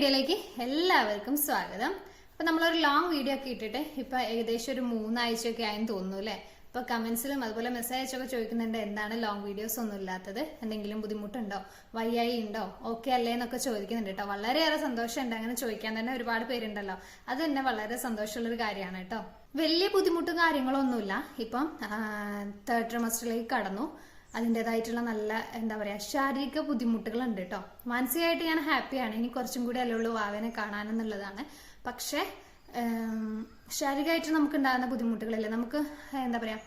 വീഡിയോയിലേക്ക് എല്ലാവർക്കും സ്വാഗതം. അപ്പൊ നമ്മളൊരു ലോങ് വീഡിയോ ഒക്കെ ഇട്ടിട്ട് ഇപ്പൊ ഏകദേശം ഒരു മൂന്നാഴ്ചയൊക്കെ ആയെന്ന് തോന്നുന്നു അല്ലേ? ഇപ്പൊ കമന്റ്സിലും അതുപോലെ മെസ്സേജ് ഒക്കെ ചോദിക്കുന്നുണ്ട് എന്താണ് ലോങ് വീഡിയോസ് ഒന്നും ഇല്ലാത്തത്? എന്തെങ്കിലും ബുദ്ധിമുട്ടുണ്ടോ? വയ്യായി ഉണ്ടോ? ഓക്കെ അല്ലേ എന്നൊക്കെ ചോദിക്കുന്നുണ്ട് കേട്ടോ. വളരെയേറെ സന്തോഷമുണ്ട്. അങ്ങനെ ചോദിക്കാൻ തന്നെ ഒരുപാട് പേരുണ്ടല്ലോ. അത് തന്നെ വളരെ സന്തോഷമുള്ള ഒരു കാര്യമാണ് കേട്ടോ. വലിയ ബുദ്ധിമുട്ടും കാര്യങ്ങളൊന്നുമില്ല. ഇപ്പം തേർഡ് ട്രിമസ്റ്ററിലേക്ക് കടന്നു. അതിന്റെതായിട്ടുള്ള നല്ല എന്താ പറയുക ശാരീരിക ബുദ്ധിമുട്ടുകളുണ്ട് കേട്ടോ മാനസികമായിട്ട് ഞാൻ ഹാപ്പിയാണ്. ഇനി കുറച്ചും കൂടി അല്ലേ ഉള്ളൂ വാവനെ കാണാനെന്നുള്ളതാണ്. പക്ഷേ ശാരീരികമായിട്ട് നമുക്ക് ഉണ്ടാകുന്ന ബുദ്ധിമുട്ടുകളില്ലേ? നമുക്ക് എന്താ പറയാ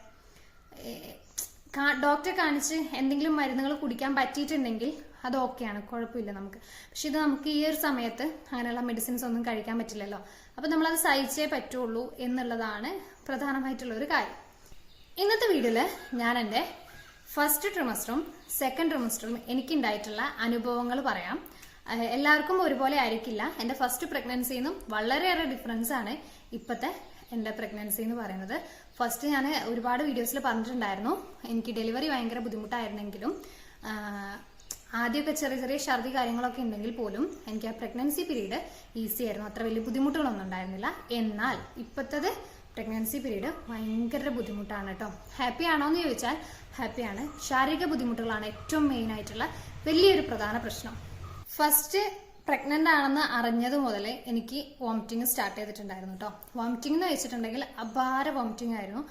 ഡോക്ടറെ കാണിച്ച് എന്തെങ്കിലും മരുന്നുകൾ കുടിക്കാൻ പറ്റിയിട്ടുണ്ടെങ്കിൽ അത് ഓക്കെയാണ്. കുഴപ്പമില്ല നമുക്ക്. പക്ഷെ ഇത് നമുക്ക് ഈ ഒരു സമയത്ത് അങ്ങനെയുള്ള മെഡിസിൻസ് ഒന്നും കഴിക്കാൻ പറ്റില്ലല്ലോ. അപ്പൊ നമ്മളത് സഹിച്ചേ പറ്റുള്ളൂ എന്നുള്ളതാണ് പ്രധാനമായിട്ടുള്ള ഒരു കാര്യം. ഇന്നത്തെ വീഡിയോയിൽ ഞാൻ എന്റെ ഫസ്റ്റ് ട്രിമസ്റ്ററും സെക്കൻഡ് ട്രിമസ്റ്ററും എനിക്കുണ്ടായിട്ടുള്ള അനുഭവങ്ങൾ പറയാം. എല്ലാവർക്കും ഒരുപോലെ ആയിരിക്കില്ല. എന്റെ ഫസ്റ്റ് പ്രഗ്നൻസിയിൽ നിന്നും വളരെയേറെ ഡിഫറൻസ് ആണ് ഇപ്പോഴത്തെ എന്റെ പ്രഗ്നൻസി എന്ന് പറയുന്നത്. ഫസ്റ്റ് ഞാൻ ഒരുപാട് വീഡിയോസിൽ പറഞ്ഞിട്ടുണ്ടായിരുന്നു. എനിക്ക് ഡെലിവറി ഭയങ്കര ബുദ്ധിമുട്ടായിരുന്നെങ്കിലും ആദ്യമൊക്കെ ചെറിയ ചെറിയ ഛർദി കാര്യങ്ങളൊക്കെ ഉണ്ടെങ്കിൽ പോലും എനിക്ക് ആ പ്രഗ്നൻസി പീരീഡ് ഈസി ആയിരുന്നു. അത്ര വലിയ ബുദ്ധിമുട്ടുകളൊന്നും ഉണ്ടായിരുന്നില്ല. എന്നാൽ ഇപ്പോഴത്തത് പ്രഗ്നൻസി പീരീഡ് ഭയങ്കര ബുദ്ധിമുട്ടാണ് കേട്ടോ. ഹാപ്പി ആണോ എന്ന് ചോദിച്ചാൽ ഹാപ്പിയാണ് ശാരീരിക ബുദ്ധിമുട്ടുകളാണ് ഏറ്റവും മെയിൻ ആയിട്ടുള്ള വലിയൊരു പ്രധാന പ്രശ്നം. ഫസ്റ്റ് പ്രഗ്നന്റ് ആണെന്ന് അറിഞ്ഞത് മുതൽ എനിക്ക് വോമിറ്റിംഗ് സ്റ്റാർട്ട് ചെയ്തിട്ടുണ്ടായിരുന്നു കേട്ടോ. വോമിറ്റിംഗ് എന്ന് വെച്ചിട്ടുണ്ടെങ്കിൽ അപാര വോമിറ്റിംഗ് ആയിരുന്നു.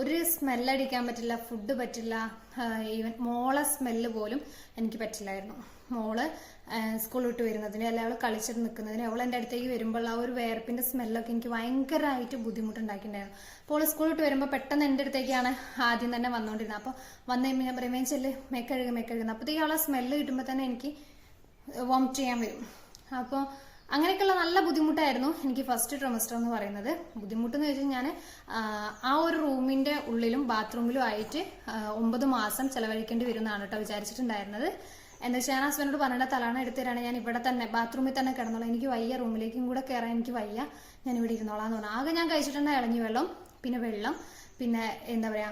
ഒരു സ്മെല്ലടിക്കാൻ പറ്റില്ല ഫുഡ് പറ്റില്ല ഈവൻ മോളെ സ്മെല്ല് പോലും എനിക്ക് പറ്റില്ലായിരുന്നു. മോൾ സ്കൂൾ വിട്ട് വരുന്നതിന് അല്ലെങ്കിൽ അവൾ കളിച്ചിട്ട് നിൽക്കുന്നതിന് അവൾ എന്റെ അടുത്തേക്ക് വരുമ്പോൾ ആ ഒരു വേർപ്പിന്റെ സ്മെല്ലൊക്കെ എനിക്ക് ഭയങ്കരമായിട്ട് ബുദ്ധിമുട്ടുണ്ടാക്കിയിട്ടുണ്ടായിരുന്നു. അപ്പോൾ സ്കൂൾ വിട്ട് വരുമ്പോൾ പെട്ടെന്ന് എന്റെ അടുത്തേക്കാണ് ആദ്യം തന്നെ വന്നുകൊണ്ടിരുന്നത്. അപ്പോൾ വന്നു കഴിയുമ്പോൾ ഞാൻ പറയും "മേം ചെല്ല് മേക്കഴുക മേക്കഴുകുന്നത് അപ്പോഴത്തേക്ക് അവളെ സ്മെല്ല് കിട്ടുമ്പോൾ തന്നെ എനിക്ക് വോമിറ്റ് ചെയ്യാൻ വരും. അപ്പോൾ അങ്ങനെയൊക്കെയുള്ള നല്ല ബുദ്ധിമുട്ടായിരുന്നു എനിക്ക് ഫസ്റ്റ് ട്രിമസ്റ്റർ എന്ന് പറയുന്നത്. ബുദ്ധിമുട്ടെന്ന് വെച്ചാൽ ഞാൻ ആ ഒരു റൂമിന്റെ ഉള്ളിലും ബാത്റൂമിലും ആയിട്ട് ഒമ്പത് മാസം ചിലവഴിക്കേണ്ടി വരുമെന്നാണ് കേട്ടോ വിചാരിച്ചിട്ടുണ്ടായിരുന്നത്. എന്താ ഞാൻ ഹസ്ബൻഡോട് പറഞ്ഞിട്ട് തലാണ് എടുത്തരാണ്. ഞാൻ ഇവിടെ തന്നെ ബാത്റൂമിൽ തന്നെ കിടന്നോളാം. എനിക്ക് വയ്യ റൂമിലേക്കും കൂടെ കയറാൻ എനിക്ക് വയ്യ. ഞാൻ ഇവിടെ ഇരുന്നോളാന്ന് പറഞ്ഞു. ആകെ ഞാൻ കഴിച്ചിട്ടുണ്ട് ഇളഞ്ഞി വെള്ളം പിന്നെ വെള്ളം പിന്നെ എന്താ പറയാ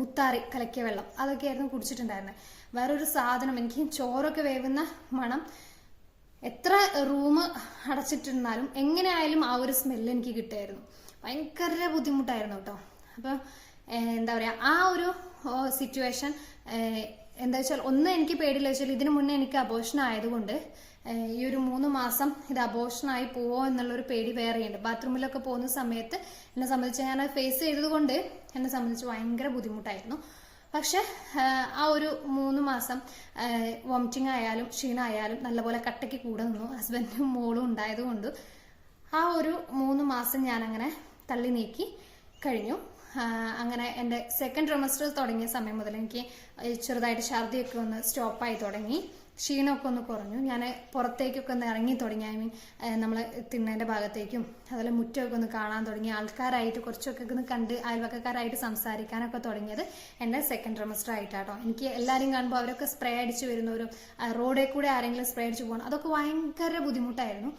മുത്താറി കലക്കിയ വെള്ളം അതൊക്കെയായിരുന്നു കുടിച്ചിട്ടുണ്ടായിരുന്നത് വേറൊരു സാധനം എനിക്ക് ചോറൊക്കെ വേവുന്ന മണം. എത്ര റൂം അടച്ചിട്ടിരുന്നാലും എങ്ങനെയായാലും ആ ഒരു സ്മെല്ല് എനിക്ക് കിട്ടുമായിരുന്നു. ഭയങ്കര ബുദ്ധിമുട്ടായിരുന്നു കേട്ടോ. അപ്പോൾ എന്താ പറയുക ആ ഒരു സിറ്റുവേഷൻ എന്താ വെച്ചാൽ ഒന്ന് എനിക്ക് പേടിയില്ല വെച്ചാൽ ഇതിനു മുന്നേ എനിക്ക് അബോഷൻ ആയതുകൊണ്ട് ഈ ഒരു മൂന്ന് മാസം ഇത് അബോഷനായി പോവോ എന്നുള്ളൊരു പേടി വേറെയുണ്ട്. ബാത്റൂമിലൊക്കെ പോകുന്ന സമയത്ത് എന്നെ സംബന്ധിച്ച് ഞാൻ ഫേസ് ചെയ്തതുകൊണ്ട് എന്നെ സംബന്ധിച്ച് ഭയങ്കര ബുദ്ധിമുട്ടായിരുന്നു. പക്ഷെ ആ ഒരു മൂന്ന് മാസം വോമിറ്റിംഗ് ആയാലും ക്ഷീണമായാലും നല്ലപോലെ കട്ടയ്ക്ക് കൂടെ നിന്നു. ഹസ്ബൻഡും മോളും ഉണ്ടായതുകൊണ്ട് ആ ഒരു മൂന്ന് മാസം ഞാനങ്ങനെ തള്ളി നീക്കി കഴിഞ്ഞു. അങ്ങനെ എന്റെ സെക്കൻഡ് ട്രിമസ്റ്റർ തുടങ്ങിയ സമയം മുതൽ എനിക്ക് ചെറുതായിട്ട് ഛർദിയൊക്കെ ഒന്ന് സ്റ്റോപ്പായി തുടങ്ങി. ക്ഷീണമൊക്കെ ഒന്ന് കുറഞ്ഞു. ഞാൻ പുറത്തേക്കൊക്കെ ഒന്ന് ഇറങ്ങി തുടങ്ങി. ഐ മീൻ നമ്മൾ തിണ്ണേന്റെ ഭാഗത്തേക്കും അതുപോലെ മുറ്റമൊക്കെ ഒന്ന് കാണാൻ തുടങ്ങി. ആൾക്കാരായിട്ട് കുറച്ചൊക്കെ ഒന്ന് കണ്ട് അയൽവക്കക്കാരായിട്ട് സംസാരിക്കാനൊക്കെ തുടങ്ങിയത് എന്റെ സെക്കൻഡ് ട്രിമസ്റ്റർ ആയിട്ടാട്ടോ. എനിക്ക് എല്ലാവരും കാണുമ്പോൾ അവരൊക്കെ സ്പ്രേ അടിച്ച് വരുന്നവരും റോഡിൽ കൂടെ ആരെങ്കിലും സ്പ്രേ അടിച്ച് പോകണം അതൊക്കെ ഭയങ്കര ബുദ്ധിമുട്ടായിരുന്നു.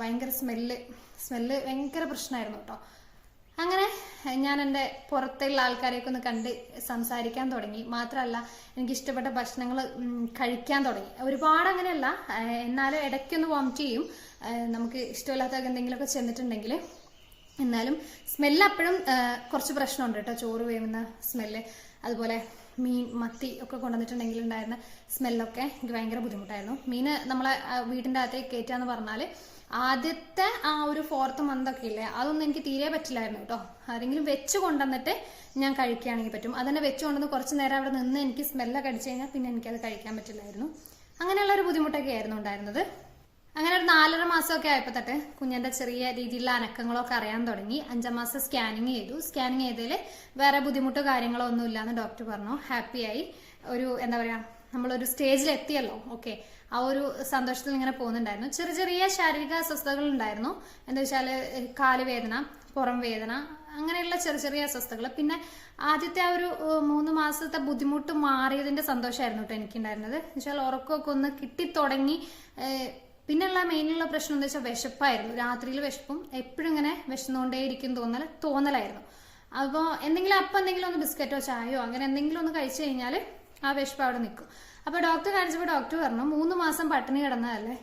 ഭയങ്കര സ്മെല്ല് സ്മെല്ല് ഭയങ്കര പ്രശ്നമായിരുന്നു കേട്ടോ. അങ്ങനെ ഞാൻ എന്റെ പുറത്തുള്ള ആൾക്കാരെയൊക്കെ ഒന്ന് കണ്ട് സംസാരിക്കാൻ തുടങ്ങി. മാത്രമല്ല എനിക്ക് ഇഷ്ടപ്പെട്ട ഭക്ഷണങ്ങൾ കഴിക്കാൻ തുടങ്ങി. ഒരുപാട് അങ്ങനെയല്ല എന്നാലും ഇടയ്ക്കൊന്ന് വോമിറ്റ് ചെയ്യും. നമുക്ക് ഇഷ്ടമില്ലാത്ത എന്തെങ്കിലുമൊക്കെ ചെന്നിട്ടുണ്ടെങ്കിൽ എന്നാലും സ്മെല്ല് അപ്പോഴും കുറച്ച് പ്രശ്നമുണ്ട് കേട്ടോ. ചോറ് വേവുന്ന സ്മെല്ല് അതുപോലെ മീൻ മത്തി ഒക്കെ കൊണ്ടുവന്നിട്ടുണ്ടെങ്കിൽ ഉണ്ടായിരുന്ന സ്മെല്ലൊക്കെ എനിക്ക് ഭയങ്കര ബുദ്ധിമുട്ടായിരുന്നു. മീൻ നമ്മളെ വീടിന്റെ അകത്തേക്ക് കയറ്റാന്ന് പറഞ്ഞാൽ ആദ്യത്തെ ആ ഒരു ഫോർത്ത് മന്ത് ഒക്കെ ഇല്ലേ അതൊന്നും എനിക്ക് തീരെ പറ്റില്ലായിരുന്നു കേട്ടോ. ആരെങ്കിലും വെച്ച് കൊണ്ടുവന്നിട്ട് ഞാൻ കഴിക്കുകയാണെങ്കിൽ പറ്റും. അതന്നെ വെച്ച് കൊണ്ടുവന്ന് കുറച്ച് നേരം അവിടെ നിന്ന് എനിക്ക് സ്മെല്ലൊക്കെ അടിച്ചു കഴിഞ്ഞാൽ പിന്നെ എനിക്കത് കഴിക്കാൻ പറ്റില്ലായിരുന്നു. അങ്ങനെയുള്ള ഒരു ബുദ്ധിമുട്ടൊക്കെ ആയിരുന്നു ഉണ്ടായിരുന്നത്. അങ്ങനെ ഒരു നാലര മാസമൊക്കെ ആയപ്പോൾ തൊട്ട് കുഞ്ഞിന്റെ ചെറിയ രീതിയിലുള്ള അനക്കങ്ങളൊക്കെ അറിയാൻ തുടങ്ങി. അഞ്ചാം മാസം സ്കാനിങ് ചെയ്തു. സ്കാനിങ് ചെയ്തതിൽ വേറെ ബുദ്ധിമുട്ടോ കാര്യങ്ങളോ ഒന്നും ഇല്ലാന്ന് ഡോക്ടർ പറഞ്ഞു ഹാപ്പിയായി ഒരു എന്താ പറയാ നമ്മളൊരു സ്റ്റേജിൽ എത്തിയല്ലോ ഓക്കെ ആ ഒരു സന്തോഷത്തിൽ ഇങ്ങനെ പോകുന്നുണ്ടായിരുന്നു. ചെറിയ ചെറിയ ശാരീരിക അസ്വസ്ഥതകൾ ഉണ്ടായിരുന്നു എന്താ വെച്ചാൽ കാൽ വേദന പുറം വേദന അങ്ങനെയുള്ള ചെറിയ ചെറിയ അസ്വസ്ഥതകൾ പിന്നെ ആദ്യത്തെ ആ ഒരു മൂന്ന് മാസത്തെ ബുദ്ധിമുട്ട് മാറിയതിന്റെ സന്തോഷമായിരുന്നു കേട്ടോ എനിക്കുണ്ടായിരുന്നത്. എന്നുവെച്ചാൽ ഉറക്കമൊക്കെ ഒന്ന് കിട്ടിത്തുടങ്ങി പിന്നെയുള്ള മെയിനുള്ള പ്രശ്നം എന്താ വെച്ചാൽ വിശപ്പായിരുന്നു. രാത്രിയിൽ വിശപ്പും എപ്പോഴും ഇങ്ങനെ വിശന്നുകൊണ്ടേയിരിക്കും തോന്നൽ തോന്നലായിരുന്നു. അപ്പോൾ എന്തെങ്കിലും അപ്പം എന്തെങ്കിലും ഒന്ന് ബിസ്ക്കറ്റോ ചായയോ അങ്ങനെ എന്തെങ്കിലും ഒന്ന് കഴിച്ചു കഴിഞ്ഞാൽ ആ വിശപ്പ് അവിടെ നിൽക്കും. അപ്പോൾ ഡോക്ടർ കാണിച്ചപ്പോൾ ഡോക്ടർ പറഞ്ഞു മൂന്ന് മാസം പട്ടിണി കിടന്നതല്ലേ?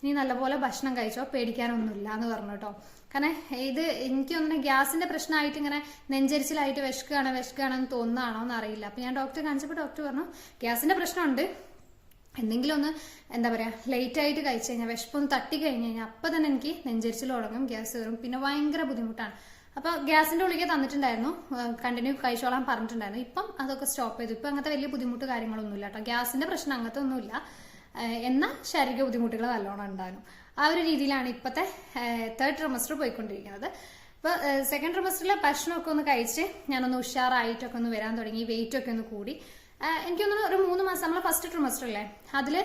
ഇനി നല്ലപോലെ ഭക്ഷണം കഴിച്ചോ? പേടിക്കാനൊന്നുമില്ല എന്ന് പറഞ്ഞു കേട്ടോ. കാരണം ഇത് എനിക്ക് ഗ്യാസിന്റെ പ്രശ്നമായിട്ട് ഇങ്ങനെ നെഞ്ചരിച്ചിലായിട്ട് വിശക്കുകയാണ് വിശക്കുകയാണെന്ന് തോന്നുന്നതാണോ എന്ന് അറിയില്ല അപ്പൊ ഞാൻ ഡോക്ടർ കാണിച്ചപ്പോൾ ഡോക്ടർ പറഞ്ഞു ഗ്യാസിന്റെ പ്രശ്നമുണ്ട്. എന്തെങ്കിലും ഒന്ന് എന്താ പറയാ ലേറ്റ് ആയിട്ട് കഴിച്ചു കഴിഞ്ഞാൽ വിശപ്പൊന്ന് തട്ടി കഴിഞ്ഞ് കഴിഞ്ഞാൽ അപ്പൊ തന്നെ എനിക്ക് നെഞ്ചരിച്ചിൽ തുടങ്ങും ഗ്യാസ് കയറും. പിന്നെ ഭയങ്കര ബുദ്ധിമുട്ടാണ്. അപ്പൊ ഗ്യാസിന്റെ ഉള്ളിലേക്ക് തന്നിട്ടുണ്ടായിരുന്നു. കണ്ടിന്യൂ കഴിച്ചോളാൻ പറഞ്ഞിട്ടുണ്ടായിരുന്നു. ഇപ്പം അതൊക്കെ സ്റ്റോപ്പ് ചെയ്തു. ഇപ്പൊ അങ്ങനത്തെ വലിയ ബുദ്ധിമുട്ട് കാര്യങ്ങളൊന്നുമില്ല കേട്ടോ. ഗ്യാസിന്റെ പ്രശ്നം അങ്ങനത്തെ ഒന്നുമില്ല. എന്നാൽ ശാരീരിക ബുദ്ധിമുട്ടുകൾ നല്ലോണം ഉണ്ടായിരുന്നു ആ ഒരു രീതിയിലാണ് ഇപ്പോഴത്തെ തേർഡ് ട്രിമസ്റ്റർ പോയിക്കൊണ്ടിരിക്കുന്നത്. ഇപ്പോൾ സെക്കൻഡ് ട്രിമസ്റ്ററിലെ ഭക്ഷണമൊക്കെ ഒന്ന് കഴിച്ച് ഞാനൊന്ന് ഉഷാറായിട്ടൊക്കെ ഒന്ന് വരാൻ തുടങ്ങി വെയിറ്റ് ഒക്കെ ഒന്ന് കൂടി. എനിക്ക് തോന്നുന്നു ഒരു മൂന്ന് മാസം നമ്മളെ ഫസ്റ്റ് ട്രിമസ്റ്റർ അല്ലേ അതിൽ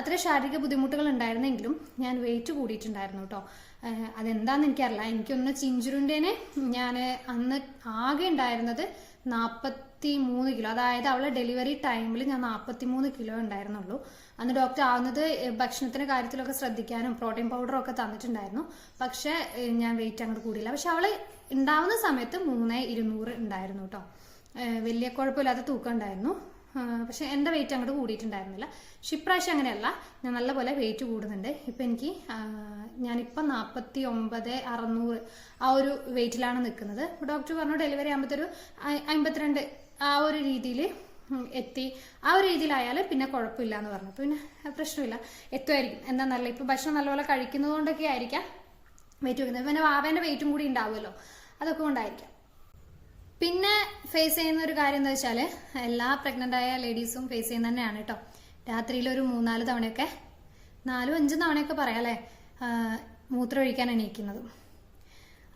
അത്ര ശാരീരിക ബുദ്ധിമുട്ടുകൾ ഉണ്ടായിരുന്നെങ്കിലും ഞാൻ വെയിറ്റ് കൂടിയിട്ടുണ്ടായിരുന്നു കേട്ടോ. അതെന്താന്ന് എനിക്കറിയില്ല. എനിക്കൊന്ന് ചിഞ്ചുരുണ്ടേനെ ഞാൻ അന്ന് ആകെ ഉണ്ടായിരുന്നത് നാൽപ്പത്തി മൂന്ന് കിലോ. അതായത് അവളെ ഡെലിവറി ടൈമിൽ ഞാൻ നാൽപ്പത്തി മൂന്ന് കിലോ ഉണ്ടായിരുന്നുള്ളൂ. അന്ന് ഡോക്ടർ ആവുന്നത് ഭക്ഷണത്തിന്റെ കാര്യത്തിലൊക്കെ ശ്രദ്ധിക്കാനും പ്രോട്ടീൻ പൗഡറും ഒക്കെ തന്നിട്ടുണ്ടായിരുന്നു. പക്ഷെ ഞാൻ വെയിറ്റ് അങ്ങോട്ട് കൂടിയില്ല. പക്ഷെ അവൾ ഉണ്ടാവുന്ന സമയത്ത് മൂന്ന് ഇരുന്നൂറ് ഉണ്ടായിരുന്നു കേട്ടോ വലിയ കുഴപ്പമില്ലാത്ത തൂക്കം ഉണ്ടായിരുന്നു. പക്ഷെ എന്റെ വെയിറ്റ് അങ്ങോട്ട് കൂടിയിട്ടുണ്ടായിരുന്നില്ല. പക്ഷെ ഇപ്രാവശ്യം അങ്ങനെയല്ല. ഞാൻ നല്ലപോലെ വെയിറ്റ് കൂടുന്നുണ്ട്. ഇപ്പം എനിക്ക് ഞാനിപ്പം നാൽപ്പത്തി ഒമ്പത് അറുന്നൂറ് ആ ഒരു വെയിറ്റിലാണ് നിൽക്കുന്നത്. ഡോക്ടർ പറഞ്ഞു ഡെലിവറി ആകുമ്പോഴത്തെ അമ്പത്തിരണ്ട് ആ ഒരു രീതിയിൽ എത്തി. ആ ഒരു രീതിയിലായാൽ പിന്നെ കുഴപ്പമില്ല എന്ന് പറഞ്ഞു. പിന്നെ പ്രശ്നമില്ല. എത്തുമായിരിക്കും. നല്ല ഇപ്പം ഭക്ഷണം നല്ലപോലെ കഴിക്കുന്നതുകൊണ്ടൊക്കെ ആയിരിക്കാം വെയിറ്റ് വെക്കുന്നത്. പിന്നെ വാവേന്റെ വെയിറ്റും കൂടി ഉണ്ടാവുമല്ലോ. അതൊക്കെ കൊണ്ടായിരിക്കാം. പിന്നെ ഫേസ് ചെയ്യുന്ന ഒരു കാര്യം എന്താ വെച്ചാൽ എല്ലാ പ്രഗ്നന്റ് ആയ ലേഡീസും ഫേസ് ചെയ്യുന്ന തന്നെയാണ് കേട്ടോ രാത്രിയിൽ ഒരു മൂന്നാൽ തവണയൊക്കെ നാലും അഞ്ചും തവണയൊക്കെ പറയാം അല്ലേ? മൂത്രം ഒഴിക്കാൻ എണീക്കുന്നത്.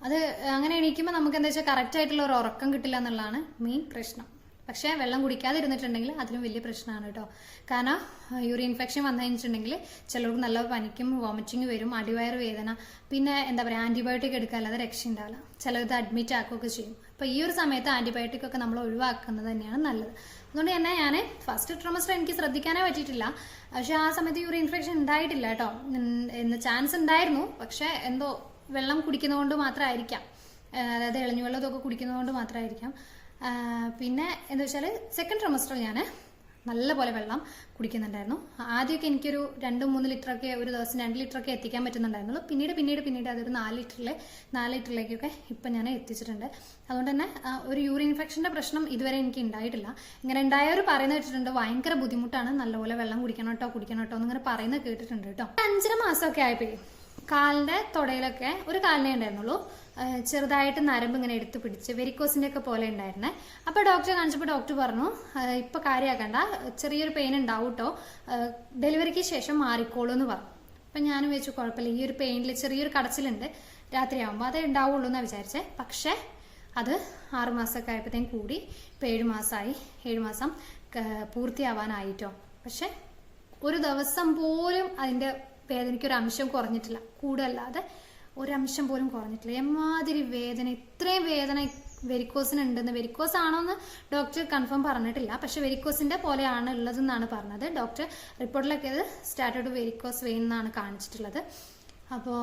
അത് അങ്ങനെ എണീക്കുമ്പോൾ നമുക്ക് എന്താ വെച്ചാൽ കറക്റ്റ് ആയിട്ടുള്ള ഒരു ഉറക്കം കിട്ടില്ല എന്നുള്ളതാണ് മെയിൻ പ്രശ്നം. പക്ഷേ വെള്ളം കുടിക്കാതിരുന്നിട്ടുണ്ടെങ്കിൽ അതിലും വലിയ പ്രശ്നമാണ് കേട്ടോ. കാരണം യൂറിൻ ഇൻഫെക്ഷൻ വന്നു കഴിഞ്ഞിട്ടുണ്ടെങ്കിൽ ചിലർക്ക് നല്ല പനിക്കും വോമിറ്റിംഗ് വരും അടിവയർ വേദന പിന്നെ എന്താ പറയുക ആന്റിബയോട്ടിക് എടുക്കുക അല്ലാതെ രക്ഷയുണ്ടാവില്ല ചിലത് അഡ്മിറ്റ് ആക്കുകയൊക്കെ ചെയ്യും. അപ്പോൾ ഈ ഒരു സമയത്ത് ആന്റിബയോട്ടിക് ഒക്കെ നമ്മൾ ഒഴിവാക്കുന്നത് തന്നെയാണ് നല്ലത്. അതുകൊണ്ട് തന്നെ ഞാൻ ഫസ്റ്റ് ട്രിമസ്റ്റർ എനിക്ക് ശ്രദ്ധിക്കാനേ പറ്റിയിട്ടില്ല. പക്ഷേ ആ സമയത്ത് യൂറിൻ ഇൻഫെക്ഷൻ ഉണ്ടായിട്ടില്ല കേട്ടോ. എന്ന് ചാൻസ് ഉണ്ടായിരുന്നു. പക്ഷേ എന്തോ വെള്ളം കുടിക്കുന്നതുകൊണ്ട് മാത്രമായിരിക്കാം. അതായത് ഇളഞ്ഞു വെള്ളമൊക്കെ കുടിക്കുന്നതുകൊണ്ട് മാത്രമായിരിക്കാം. പിന്നെ എന്താ വെച്ചാൽ സെക്കൻഡ് ട്രിമസ്റ്റർ ഞാൻ നല്ലപോലെ വെള്ളം കുടിക്കുന്നുണ്ടായിരുന്നു. ആദ്യമൊക്കെ എനിക്കൊരു രണ്ട് മൂന്ന് ലിറ്ററൊക്കെ ഒരു ദിവസം രണ്ട് ലിറ്ററൊക്കെ എത്തിക്കാൻ പറ്റുന്നുണ്ടായിരുന്നുള്ളൂ. പിന്നീട് പിന്നീട് പിന്നീട് അതൊരു നാല് ലിറ്ററിൽ നാല് ലിറ്ററിലേക്കൊക്കെ ഇപ്പം ഞാൻ എത്തിച്ചിട്ടുണ്ട്. അതുകൊണ്ട് തന്നെ ഒരു യൂറിൻ ഇൻഫെക്ഷന്റെ പ്രശ്നം ഇതുവരെ എനിക്ക് ഉണ്ടായിട്ടില്ല. ഇങ്ങനെ ഉണ്ടായവർ പറയുന്നത് കേട്ടിട്ടുണ്ട് ഭയങ്കര ബുദ്ധിമുട്ടാണ് നല്ലപോലെ വെള്ളം കുടിക്കണം കേട്ടോ കുടിക്കണം കേട്ടോ എന്നിങ്ങനെ പറയുന്നത് കേട്ടിട്ടുണ്ട് കേട്ടോ. അഞ്ചര മാസമൊക്കെ ആയപ്പോഴേ കാലിന്റെ തുടയിലൊക്കെ ഒരു കാലിനെ ഉണ്ടായിരുന്നുള്ളൂ. ചെറുതായിട്ട് നരമ്പ് ഇങ്ങനെ എടുത്ത് പിടിച്ച് വെരിക്കോസിന്റെ ഒക്കെ പോലെ ഉണ്ടായിരുന്നെ. അപ്പൊ ഡോക്ടറെ കാണിച്ചപ്പോൾ ഡോക്ടർ പറഞ്ഞു ആ, ഇപ്പൊ കാര്യമാക്കണ്ട ചെറിയൊരു പെയിൻ ഉണ്ടാവും കേട്ടോ ഡെലിവറിക്ക് ശേഷം മാറിക്കോളൂ എന്ന് പറഞ്ഞു. അപ്പൊ ഞാനും വെച്ചു കുഴപ്പമില്ല ഈ ഒരു പെയിനിൽ ചെറിയൊരു കടച്ചിലുണ്ട് രാത്രിയാകുമ്പോൾ അതേ ഉണ്ടാവുള്ളൂ എന്നാണ് വിചാരിച്ചത് പക്ഷേ അത് ആറുമാസമൊക്കെ ആയപ്പോഴത്തേക്കും കൂടി ഇപ്പം ഏഴ് മാസമായി ഏഴ് മാസം പൂർത്തിയാവാനായിട്ടോ പക്ഷെ ഒരു ദിവസം പോലും അതിന്റെ വേദനയ്ക്ക് ഒരു അംശം കുറഞ്ഞിട്ടില്ല. കൂടല്ലാതെ ഒരംശം പോലും കുറഞ്ഞിട്ടില്ല. എമ്മാതിരി വേദന ഇത്രയും വേദന വെരിക്കോസിന് ഉണ്ടെന്ന് വെരിക്കോസ് ആണോന്ന് ഡോക്ടർ കൺഫേം പറഞ്ഞിട്ടില്ല. പക്ഷെ വെരിക്കോസിന്റെ പോലെയാണ് ഉള്ളതെന്നാണ് പറഞ്ഞത്. ഡോക്ടർ റിപ്പോർട്ടിലൊക്കെ ഇത് വെരിക്കോസ് വെയിൻ എന്നാണ് കാണിച്ചിട്ടുള്ളത്. അപ്പോൾ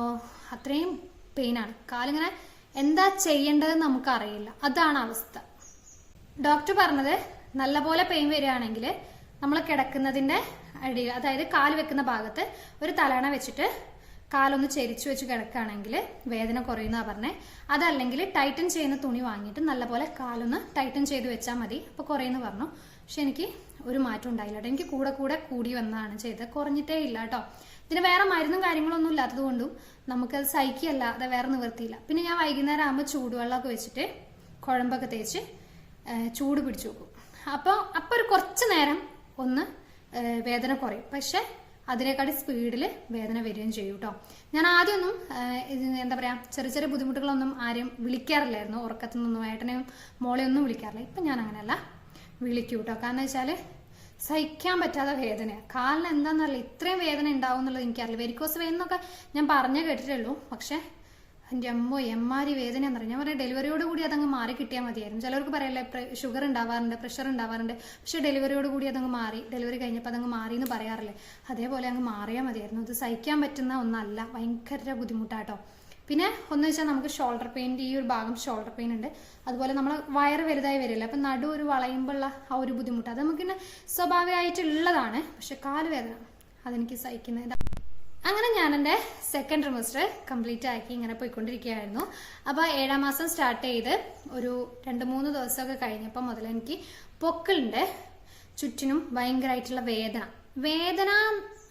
അത്രയും പെയിനാണ്. കാലിങ്ങനെ എന്താ ചെയ്യേണ്ടതെന്ന് നമുക്കറിയില്ല. അതാണ് അവസ്ഥ. ഡോക്ടർ പറഞ്ഞത് നല്ലപോലെ പെയിൻ വരികയാണെങ്കിൽ നമ്മൾ കിടക്കുന്നതിന്റെ അടി അതായത് കാൽ വെക്കുന്ന ഭാഗത്ത് ഒരു തലണ വെച്ചിട്ട് കാലൊന്ന് ചെരിച്ചു വെച്ച് കിടക്കുകയാണെങ്കിൽ വേദന കുറയുന്നതാണ് പറഞ്ഞേ. അതല്ലെങ്കിൽ ടൈറ്റൻ ചെയ്യുന്ന തുണി വാങ്ങിയിട്ട് നല്ലപോലെ കാലൊന്ന് ടൈറ്റൻ ചെയ്ത് വെച്ചാൽ മതി. അപ്പോൾ കുറയുന്നു പറഞ്ഞു. പക്ഷെ എനിക്ക് ഒരു മാറ്റം ഉണ്ടായില്ല കേട്ടോ. എനിക്ക് കൂടെ കൂടെ കൂടി വന്നതാണ് ചെയ്തത്. കുറഞ്ഞിട്ടേ ഇല്ല കേട്ടോ. പിന്നെ വേറെ മരുന്നും കാര്യങ്ങളൊന്നും ഇല്ലാത്തത് കൊണ്ടും നമുക്കത് അത് വേറെ നിവർത്തിയില്ല പിന്നെ ഞാൻ വൈകുന്നേരം ആകുമ്പോൾ ചൂടുവെള്ളമൊക്കെ വെച്ചിട്ട് കുഴമ്പൊക്കെ തേച്ച് ചൂട് പിടിച്ചു വെക്കും. അപ്പോൾ അപ്പോൾ ഒരു കുറച്ച് നേരം ഒന്ന് വേദന കുറയും. പക്ഷെ അതിനേക്കാട്ടി സ്പീഡിൽ വേദന വരികയും ചെയ്യും കേട്ടോ ഞാൻ ആദ്യമൊന്നും എന്താ പറയുക ചെറിയ ചെറിയ ബുദ്ധിമുട്ടുകളൊന്നും ആരെയും വിളിക്കാറില്ലായിരുന്നു. ഉറക്കത്തു നിന്നൊന്നും ഏട്ടനെയും മോളെയൊന്നും ഒന്നും വിളിക്കാറില്ല. ഇപ്പം ഞാൻ അങ്ങനെയല്ല വിളിക്കൂ കേട്ടോ കാരണം വെച്ചാൽ സഹിക്കാൻ പറ്റാത്ത വേദനയാണ് കാലിന് എന്താണെന്നറിയില്ല ഇത്രയും വേദന ഉണ്ടാവും എന്നുള്ളത് എനിക്കറിയില്ല. വെരിക്കോസ് വേദന ഞാൻ പറഞ്ഞേ കേട്ടിട്ടുള്ളൂ. പക്ഷേ എന്റെ അമ്മോ എമ്മാരി വേദന എന്ന് ഞാൻ പറയാം ഡെലിവറിയോട് കൂടി അതങ്ങ് മാറി കിട്ടിയാൽ മതിയായിരുന്നു. ചിലർക്ക് പറയല്ലേ ഷുഗർ ഉണ്ടാവാറുണ്ട് പ്രഷർ ഉണ്ടാവാറുണ്ട്. പക്ഷെ ഡെലിവറിയോട് കൂടി അതങ്ങ് മാറി. ഡെലിവറി കഴിഞ്ഞപ്പോൾ അതങ്ങ് മാറി എന്ന് പറയാറില്ലേ? അതേപോലെ അങ്ങ് മാറിയാൽ മതിയായിരുന്നു. ഇത് സഹിക്കാൻ പറ്റുന്ന ഒന്നല്ല. ഭയങ്കര ബുദ്ധിമുട്ടാട്ടോ. പിന്നെ ഒന്ന് വെച്ചാൽ നമുക്ക് ഷോൾഡർ പെയിന്റെ ഈ ഒരു ഭാഗം ഷോൾഡർ പെയിൻ ഉണ്ട്. അതുപോലെ നമ്മൾ വയറ് വലുതായി വരില്ല? അപ്പം നടു ഒരു വളയുമ്പോഴുള്ള ആ ഒരു ബുദ്ധിമുട്ട്. അത് നമുക്കിന്ന് സ്വാഭാവികമായിട്ടുള്ളതാണ്. പക്ഷെ കാൽ വേദന. അതെനിക്ക് സഹിക്കുന്നതിന്റെ അങ്ങനെ ഞാൻ എന്റെ സെക്കൻഡ് ട്രിമസ്റ്റർ കംപ്ലീറ്റ് ആക്കി ഇങ്ങനെ പോയിക്കൊണ്ടിരിക്കുകയായിരുന്നു. അപ്പോൾ ഏഴാം മാസം സ്റ്റാർട്ട് ചെയ്ത് ഒരു രണ്ട് മൂന്ന് ദിവസമൊക്കെ കഴിഞ്ഞപ്പോൾ മുതൽ എനിക്ക് പൊക്കിളിന്റെ ചുറ്റിനും ഭയങ്കരമായിട്ടുള്ള വേദന. വേദന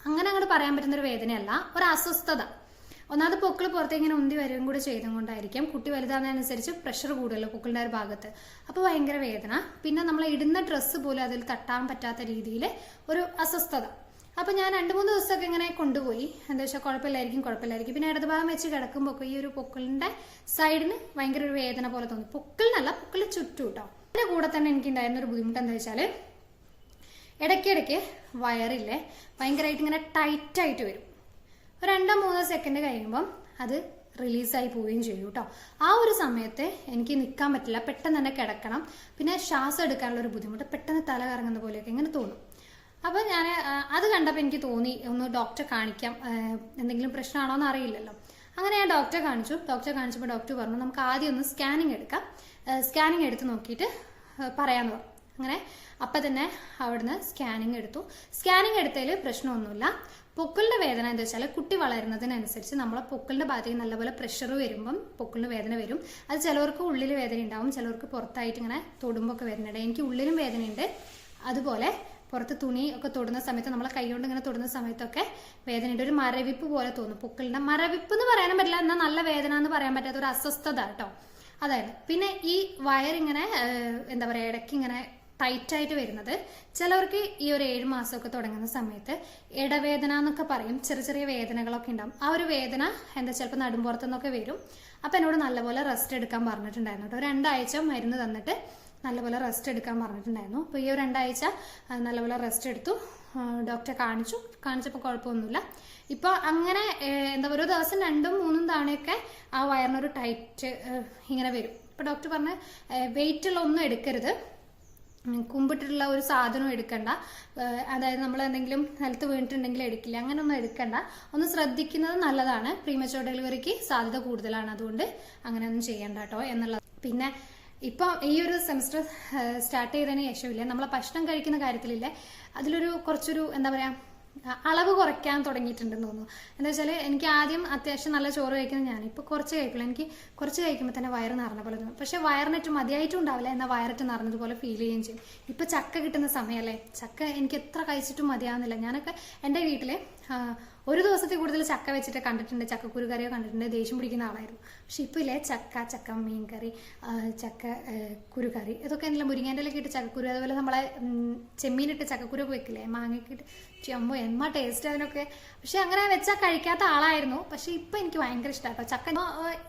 അങ്ങനെ അങ്ങോട്ട് പറയാൻ പറ്റുന്ന ഒരു വേദനയല്ല ഒരു അസ്വസ്ഥത. ഒന്നാമത് പൊക്കിൾ പുറത്തേക്ക് ഇങ്ങനെ ഉന്തി വരികയും കൂടെ ചെയ്തും കൊണ്ടായിരിക്കും. കുട്ടി വലുതാകുന്നതനുസരിച്ച് പ്രഷർ കൂടുതലോ പൊക്കിളിന്റെ ഒരു ഭാഗത്ത്. അപ്പോൾ ഭയങ്കര വേദന. പിന്നെ നമ്മൾ ഇടുന്ന ഡ്രസ്സ് പോലും അതിൽ തട്ടാൻ പറ്റാത്ത രീതിയിൽ ഒരു അസ്വസ്ഥത. അപ്പോൾ ഞാൻ രണ്ട് മൂന്ന് ദിവസമൊക്കെ ഇങ്ങനെ കൊണ്ടുപോയി. എന്താ വെച്ചാൽ കുഴപ്പമില്ലായിരിക്കും കുഴപ്പമില്ലായിരിക്കും. പിന്നെ ഇടതുഭാഗം വെച്ച് കിടക്കുമ്പോൾ ഈ ഒരു പൊക്കിളിന്റെ സൈഡിന് ഭയങ്കര ഒരു വേദന പോലെ തോന്നി. പൊക്കിളിനല്ല പൊക്കിളിന് ചുറ്റും കേട്ടോ അതിന്റെ കൂടെ തന്നെ എനിക്ക് ഉണ്ടായിരുന്ന ഒരു ബുദ്ധിമുട്ട് എന്താ വെച്ചാൽ ഇടയ്ക്കിടയ്ക്ക് വയറില്ലേ ഭയങ്കരമായിട്ട് ഇങ്ങനെ ടൈറ്റായിട്ട് വരും. ഒരു രണ്ടോ മൂന്നോ സെക്കൻഡ് കഴിയുമ്പം അത് റിലീസായി പോവുകയും ചെയ്യും കേട്ടോ ആ ഒരു സമയത്ത് എനിക്ക് നിൽക്കാൻ പറ്റില്ല. പെട്ടെന്ന് തന്നെ കിടക്കണം. പിന്നെ ശ്വാസം എടുക്കാനുള്ള ഒരു ബുദ്ധിമുട്ട്. പെട്ടെന്ന് തല കറങ്ങുന്ന പോലെയൊക്കെ ഇങ്ങനെ തോന്നും. അപ്പോൾ ഞാൻ അത് കണ്ടപ്പോൾ എനിക്ക് തോന്നി ഒന്ന് ഡോക്ടറെ കാണിക്കാം എന്തെങ്കിലും പ്രശ്നമാണോ എന്ന് അറിയില്ലല്ലോ. അങ്ങനെ ഞാൻ ഡോക്ടറെ കാണിച്ചു. ഡോക്ടറെ കാണിച്ചപ്പോൾ ഡോക്ടർ പറഞ്ഞു നമുക്ക് ആദ്യം ഒന്ന് സ്കാനിങ് എടുക്കാം. സ്കാനിങ് എടുത്ത് നോക്കിയിട്ട് പറയാന്ന് പറഞ്ഞു. അങ്ങനെ അപ്പം തന്നെ അവിടുന്ന് സ്കാനിങ് എടുത്തു. സ്കാനിങ് എടുത്തതിൽ പ്രശ്നമൊന്നുമില്ല. പൊക്കിളിന്റെ വേദന എന്താ വെച്ചാൽ കുട്ടി വളരുന്നതിനനുസരിച്ച് നമ്മളെ പൊക്കിളിന്റെ ഭാഗത്തേക്ക് നല്ലപോലെ പ്രഷർ വരുമ്പം പൊക്കിളിന് വേദന വരും. അത് ചിലവർക്ക് ഉള്ളിൽ വേദന ഉണ്ടാവും ചിലവർക്ക് പുറത്തായിട്ട് ഇങ്ങനെ തൊടുമ്പൊക്കെ വേദന വരുന്നുണ്ട്. എനിക്ക് ഉള്ളിലും വേദനയുണ്ട്. അതുപോലെ പുറത്ത് തുണി ഒക്കെ തൊടുന്ന സമയത്ത് നമ്മളെ കൈകൊണ്ട് ഇങ്ങനെ തൊടുന്ന സമയത്തൊക്കെ വേദനയുടെ ഒരു മരവിപ്പ് പോലെ തോന്നും. പൊക്കിളിന്റെ മരവിപ്പ് എന്ന് പറയാനും പറ്റില്ല എന്നാൽ നല്ല വേദന എന്ന് പറയാൻ പറ്റാത്ത ഒരു അസ്വസ്ഥത കേട്ടോ. അതായത് പിന്നെ ഈ വയർ ഇങ്ങനെ എന്താ പറയുക ഇടയ്ക്ക് ഇങ്ങനെ ടൈറ്റ് ആയിട്ട് വരുന്നത് ചിലവർക്ക് ഈ ഒരു ഏഴ് മാസമൊക്കെ തുടങ്ങുന്ന സമയത്ത് ഇടവേദന എന്നൊക്കെ പറയും. ചെറിയ ചെറിയ വേദനകളൊക്കെ ഉണ്ടാവും. ആ ഒരു വേദന എന്താ ചിലപ്പോൾ നടുമ്പുറത്തു നിന്നൊക്കെ വരും. അപ്പം എന്നോട് നല്ലപോലെ റെസ്റ്റ് എടുക്കാൻ പറഞ്ഞിട്ടുണ്ടായിരുന്നു കേട്ടോ. രണ്ടാഴ്ച മരുന്ന് തന്നിട്ട് നല്ലപോലെ റെസ്റ്റ് എടുക്കാൻ പറഞ്ഞിട്ടുണ്ടായിരുന്നു. അപ്പോൾ ഈ ഒരു രണ്ടാഴ്ച നല്ലപോലെ റെസ്റ്റ് എടുത്തു. ഡോക്ടറെ കാണിച്ചു. കാണിച്ചപ്പോൾ കുഴപ്പമൊന്നുമില്ല. ഇപ്പോൾ അങ്ങനെ എന്താ ഒരു ദിവസം രണ്ടും മൂന്നും തവണയൊക്കെ ആ വയറിനൊരു ടൈറ്റ് ഇങ്ങനെ വരും. ഇപ്പോൾ ഡോക്ടർ പറഞ്ഞ് വെയിറ്റുള്ള ഒന്നും എടുക്കരുത്. കുമ്പിട്ടുള്ള ഒരു സാധനവും എടുക്കണ്ട. അതായത് നമ്മൾ എന്തെങ്കിലും നിലത്ത് വീണിട്ടുണ്ടെങ്കിൽ എടുക്കില്ല. അങ്ങനെയൊന്നും എടുക്കണ്ട. ഒന്ന് ശ്രദ്ധിക്കുന്നത് നല്ലതാണ്. പ്രീമച്ചുവർ ഡെലിവറിക്ക് സാധ്യത കൂടുതലാണ്. അതുകൊണ്ട് അങ്ങനെയൊന്നും ചെയ്യണ്ട കേട്ടോ എന്നുള്ളത്. പിന്നെ ഇപ്പം ഈ ഒരു സെമിസ്റ്റർ സ്റ്റാർട്ട് ചെയ്തതിന് ശേഷമില്ല. നമ്മളെ ഭക്ഷണം കഴിക്കുന്ന കാര്യത്തിലില്ലേ. അതിലൊരു കുറച്ചൊരു എന്താ പറയുക അളവ് കുറയ്ക്കാൻ തുടങ്ങിയിട്ടുണ്ടെന്ന് തോന്നുന്നു. എന്താ വെച്ചാൽ എനിക്ക് ആദ്യം അത്യാവശ്യം നല്ല ചോറ് കഴിക്കുന്നത് ഞാൻ ഇപ്പൊ കുറച്ച് കഴിക്കുള്ളൂ എനിക്ക് കുറച്ച് കഴിക്കുമ്പോൾ തന്നെ വയറ് നിറഞ്ഞ പോലെ തോന്നും. പക്ഷേ വയറിനിട്ട് മതിയായിട്ടും ഉണ്ടാവില്ല. എന്നാൽ വയറിട്ട് നിറഞ്ഞതുപോലെ ഫീൽ ചെയ്യുകയും ചെയ്യും. ഇപ്പോൾ ചക്ക കിട്ടുന്ന സമയമല്ലേ ചക്ക എനിക്ക് എത്ര കഴിച്ചിട്ടും മതിയാവുന്നില്ല. ഞാനൊക്കെ എന്റെ വീട്ടിൽ ഒരു ദിവസത്തിൽ കൂടുതൽ ചക്ക വെച്ചിട്ട് കണ്ടിട്ടുണ്ട് ചക്കക്കുരു കറിയോ കണ്ടിട്ടുണ്ട് ദേഷ്യം പിടിക്കുന്ന ആളായിരുന്നു. പക്ഷെ ഇപ്പോൾ ഇല്ലേ ചക്ക ചക്ക മീൻ കറി ചക്ക കുരു കറി ഇതൊക്കെ എന്തെങ്കിലും മുരിങ്ങേന്റെ ഇലയൊക്കെ ഇട്ട് ചക്കക്കുരു അതുപോലെ നമ്മളെ ചെമ്മീനിട്ട് ചക്കക്കുരു വെക്കില്ലേ മാങ്ങയൊക്കെ ഇട്ട്. ചമ്മോ എമ്മ ടേസ്റ്റ് അതിനൊക്കെ. പക്ഷെ അങ്ങനെ വെച്ചാൽ കഴിക്കാത്ത ആളായിരുന്നു. പക്ഷെ ഇപ്പൊ എനിക്ക് ഭയങ്കര ഇഷ്ടമാണ് ചക്ക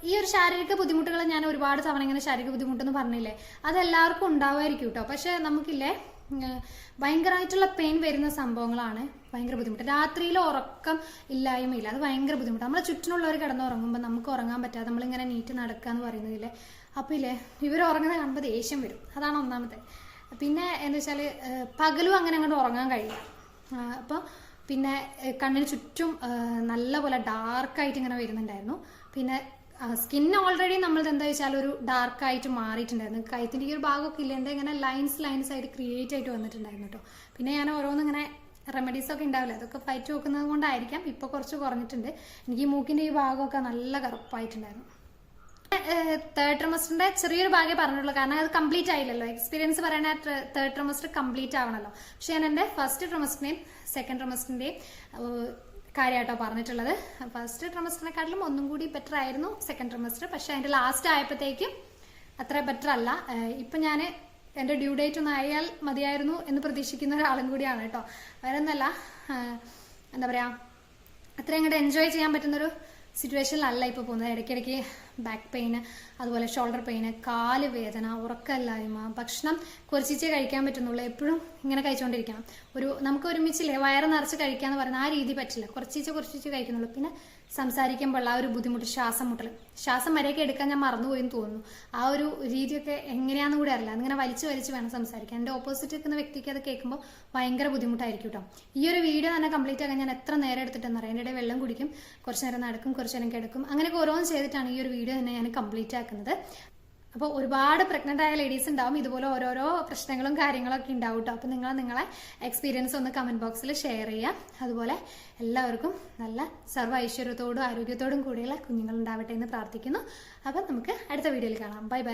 ഈ ഒരു ശാരീരിക ബുദ്ധിമുട്ടുകൾ ഞാൻ ഒരുപാട് തവണ ഇങ്ങനെ ശാരീരിക ബുദ്ധിമുട്ടെന്ന് പറഞ്ഞില്ലേ അതെല്ലാവർക്കും ഉണ്ടാവുമായിരിക്കും കേട്ടോ പക്ഷെ നമുക്കില്ലേ ഭയങ്കരമായിട്ടുള്ള പെയിൻ വരുന്ന സംഭവങ്ങളാണ്. ഭയങ്കര ബുദ്ധിമുട്ട്. രാത്രിയിൽ ഉറക്കം ഇല്ലായ്മയില്ല. അത് ഭയങ്കര ബുദ്ധിമുട്ട്. നമ്മളെ ചുറ്റിനുള്ളവർ കിടന്നുറങ്ങുമ്പോൾ നമുക്ക് ഉറങ്ങാൻ പറ്റാതെ നമ്മളിങ്ങനെ നീറ്റ് നടക്കുക എന്ന് പറയുന്നതില്ലേ അപ്പോൾ ഇല്ലേ ഇവർ ഉറങ്ങുന്നത് കാണുമ്പോൾ ദേഷ്യം വരും. അതാണ് ഒന്നാമത്തെ. പിന്നെ എന്താ വെച്ചാൽ പകലും അങ്ങനെ അങ്ങോട്ട് ഉറങ്ങാൻ കഴിയില്ല. അപ്പോൾ പിന്നെ കണ്ണിന് ചുറ്റും നല്ലപോലെ ഡാർക്കായിട്ട് ഇങ്ങനെ വരുന്നുണ്ടായിരുന്നു. പിന്നെ സ്കിൻ ഓൾറെഡി നമ്മൾ എന്താ വെച്ചാൽ ഒരു ഡാർക്ക് ആയിട്ട് മാറിയിട്ടുണ്ടായിരുന്നു. കൈത്തിന്റെ ഈ ഒരു ഭാഗമൊക്കെ ഇല്ല എന്താ ഇങ്ങനെ ലൈൻസ് ലൈൻസ് ആയിട്ട് ക്രിയേറ്റ് ആയിട്ട് വന്നിട്ടുണ്ടായിരുന്നു കേട്ടോ പിന്നെ ഞാൻ ഓരോന്ന് ഇങ്ങനെ റെമഡീസ് ഒക്കെ ഉണ്ടാവില്ല അതൊക്കെ ഫൈറ്റ് നോക്കുന്നത് കൊണ്ടായിരിക്കാം. ഇപ്പോൾ കുറച്ച് കുറഞ്ഞിട്ടുണ്ട്. എനിക്ക് ഈ മൂക്കിന്റെ ഈ ഭാഗമൊക്കെ നല്ല കറുപ്പായിട്ടുണ്ടായിരുന്നു. തേർഡ് ട്രിമസ്റ്ററിന്റെ ചെറിയൊരു ഭാഗമേ പറഞ്ഞിട്ടുള്ളൂ. കാരണം അത് കംപ്ലീറ്റ് ആയില്ലല്ലോ. എക്സ്പീരിയൻസ് പറയുന്ന തേർഡ് ട്രിമസ്റ്റർ കംപ്ലീറ്റ് ആവണല്ലോ. പക്ഷെ ഞാൻ എന്റെ ഫസ്റ്റ് ട്രിമസ്റ്ററിന്റെയും സെക്കൻഡ് ട്രിമസ്റ്ററിന്റെയും കാര്യമായിട്ടോ പറഞ്ഞിട്ടുള്ളത്. ഫസ്റ്റ് ട്രിമസ്റ്ററിനെക്കാട്ടിലും ഒന്നും കൂടി ബെറ്റർ ആയിരുന്നു സെക്കൻഡ് ട്രിമസ്റ്റർ പക്ഷെ അതിന്റെ ലാസ്റ്റ് ആയപ്പോഴത്തേക്കും അത്ര ബെറ്റർ അല്ല. ഇപ്പം ഞാൻ എന്റെ ഡ്യൂ ഡേറ്റ് ഒന്ന് ആയാൽ മതിയായിരുന്നു എന്ന് പ്രതീക്ഷിക്കുന്ന ഒരാളും കൂടിയാണ് കേട്ടോ. വേറെ ഒന്നല്ല എന്താ പറയാ അത്രയും അങ്ങോട്ട് എൻജോയ് ചെയ്യാൻ പറ്റുന്നൊരു സിറ്റുവേഷനിലല്ല ഇപ്പോൾ പോകുന്നത്. ഇടയ്ക്കിടയ്ക്ക് ബാക്ക് പെയിന് അതുപോലെ ഷോൾഡർ പെയിന് കാൽ വേദന ഉറക്കമില്ലായ്മ ഭക്ഷണം കുറച്ചിച്ചേ കഴിക്കാൻ പറ്റുന്നുള്ളൂ. എപ്പോഴും ഇങ്ങനെ കഴിച്ചുകൊണ്ടിരിക്കണം. ഒരു നമുക്ക് ഒരുമിച്ചില്ലേ വയറ് നിറച്ച് കഴിക്കാന്ന് പറയുന്ന ആ രീതി പറ്റില്ല. കുറച്ചിച്ച് കുറച്ചിച്ച് കഴിക്കുന്നുള്ളൂ. പിന്നെ സംസാരിക്കുമ്പോൾ ആ ഒരു ബുദ്ധിമുട്ട് ശ്വാസം മുട്ടൽ. ശ്വാസം വരെയൊക്കെ എടുക്കാൻ ഞാൻ മറന്നുപോയെന്ന് തോന്നുന്നു. ആ ഒരു രീതിയൊക്കെ എങ്ങനെയാണെന്ന് കൂടെ അറിയില്ല. അതിങ്ങനെ വലിച്ചു വലിച്ച് വേണം സംസാരിക്കാൻ. എന്റെ ഓപ്പോസിറ്റ് നിൽക്കുന്ന വ്യക്തിക്ക് അത് കേൾക്കുമ്പോൾ ഭയങ്കര ബുദ്ധിമുട്ടായിരിക്കും കേട്ടോ. ഈ ഒരു വീഡിയോ തന്നെ കംപ്ലീറ്റ് ആക്കാൻ ഞാൻ എത്ര നേരം എടുത്തിട്ടെന്ന് അറിയാം. എന്റെ വെള്ളം കുടിക്കും കുറച്ച് നേരം നടക്കും കുറച്ച് നേരം കിടക്കും. അങ്ങനെയൊക്കെ ഓരോന്നും ചെയ്തിട്ടാണ് ഈ ഒരു വീഡിയോ തന്നെ ഞാൻ കംപ്ലീറ്റ് ആക്കുന്നത്. അപ്പോൾ ഒരുപാട് പ്രഗ്നന്റ് ആയ ലേഡീസ് ഉണ്ടാവും. ഇതുപോലെ ഓരോരോ പ്രശ്നങ്ങളും കാര്യങ്ങളൊക്കെ ഉണ്ടാവും കേട്ടോ അപ്പോൾ നിങ്ങൾ നിങ്ങളെ എക്സ്പീരിയൻസ് ഒന്ന് കമന്റ് ബോക്സിൽ ഷെയർ ചെയ്യാം. അതുപോലെ എല്ലാവർക്കും നല്ല സർവ ഐശ്വര്യത്തോടും ആരോഗ്യത്തോടും കൂടിയുള്ള കുഞ്ഞുങ്ങൾ ഉണ്ടാവട്ടെ എന്ന് പ്രാർത്ഥിക്കുന്നു. അപ്പം നമുക്ക് അടുത്ത വീഡിയോയിൽ കാണാം. Bye bye